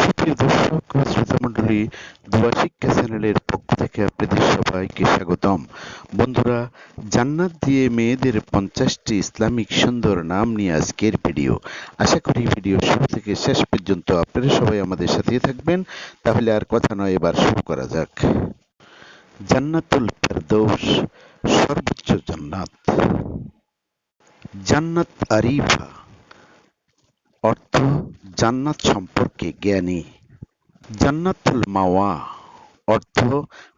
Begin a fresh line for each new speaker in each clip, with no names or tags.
সুপ্রিয় দর্শক শ্রোতামণ্ডলী দোয়া শিক্ষা চ্যানেলের পক্ষ থেকে আপনাদের সবাইকে স্বাগতম। বন্ধুরা, জান্নাত দিয়ে মেয়েদের পঞ্চাশটি ইসলামিক সুন্দর নাম নিয়ে আজকের ভিডিও। আশা করি ভিডিও শুরু থেকে শেষ পর্যন্ত আপনারা সবাই আমাদের সাথে থাকবেন। তাহলে আর কথা নয়, এবার শুরু করা যাক। জান্নাতুল ফেরদৌস, সর্বোচ্চ জান্নাত। জান্নাত আরিফা। অর্থ জান্নাত সম্পর্কে জ্ঞানী। জান্নাতুল মাওয়া অর্থ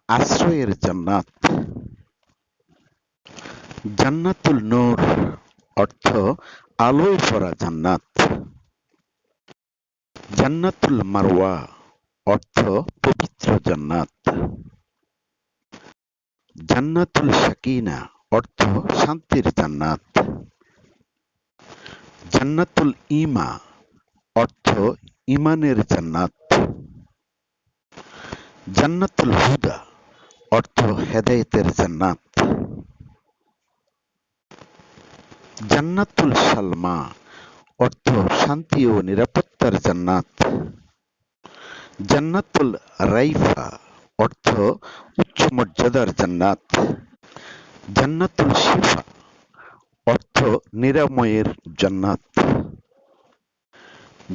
আশ্রয়ের জান্নাত। জান্নাতুল নূর অর্থ আলোয় ভরা জান্নাত। জান্নাতুল মারওয়া অর্থ পবিত্র জান্নাত। জান্নাতুল সাকিনা অর্থ শান্তির জান্নাত। জান্নাতুল ইমা অর্থ ইমানের জান্নাত। জান্নাতুল হুদা অর্থ হেদায়েতের জান্নাত। জান্নাতুল সালমা অর্থ শান্তি ও নিরাপত্তার জান্নাত। জান্নাতুল রাইফা অর্থ উচ্চ মর্যাদার জান্নাত। জান্নাতুল শিফা অর্থ নিরাময়ের জান্নাত।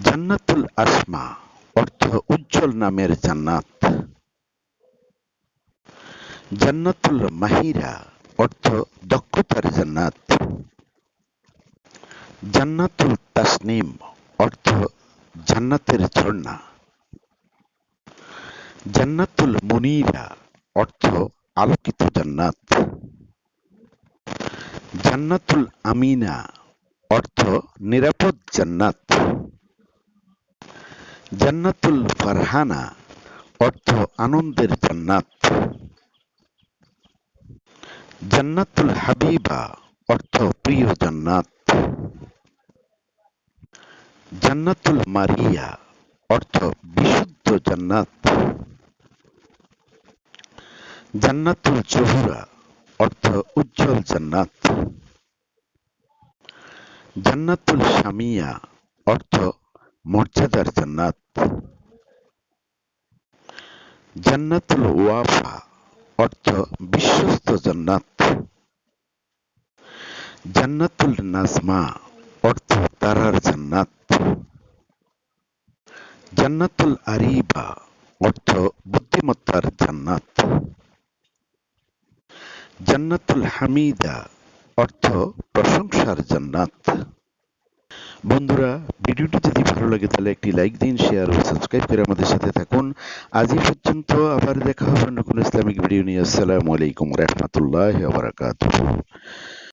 জান্নাতুল আসমা, অর্থ উজ্জ্বল নামের জান্নাত। জান্নাতুল মাহিরা, অর্থ দক্ষতার জান্নাত। জান্নাতুল তাসনিম, অর্থ জান্নাতের ঝর্ণা। জান্নাতুল মুনিরা, অর্থ আলোকিত জান্নাত। জান্নাতুল আমিনা, অর্থ নিরাপদ জান্নাত। জান্নাতুল ফারহানা, অর্থ আনন্দের জান্নাত। জান্নাতুল হাবিবা, অর্থ প্রিয় জান্নাত। জান্নাতুল মারিয়া, অর্থ বিশুদ্ধ জান্নাত। জান্নাতুল জহুরা, অর্থ উজ্জ্বল জান্নাত। জান্নাতুল শামিয়া, অর্থ মর্যাদার জান্নাত। জান্নাতুল ওয়াফা অর্থ বিশ্বস্ত জান্নাত। জান্নাতুল নাজমা অর্থ তারার জান্নাত। জান্নাতুল আরিবা অর্থ বুদ্ধিমত্তার জান্নাত। জান্নাতুল হামিদা অর্থ প্রশংসার জান্নাত। বন্ধুরা, ভিডিওটি যদি ভালো লাগে তাহলে একটি লাইক দিন শেয়ার ও সাবস্ক্রাইব করে আমাদের সাথে থাকুন। আজই পর্যন্ত আবার দেখা হবে কোনো ইসলামিক ভিডিও নিয়ে। আসসালামু আলাইকুম রহমতুল্লাহ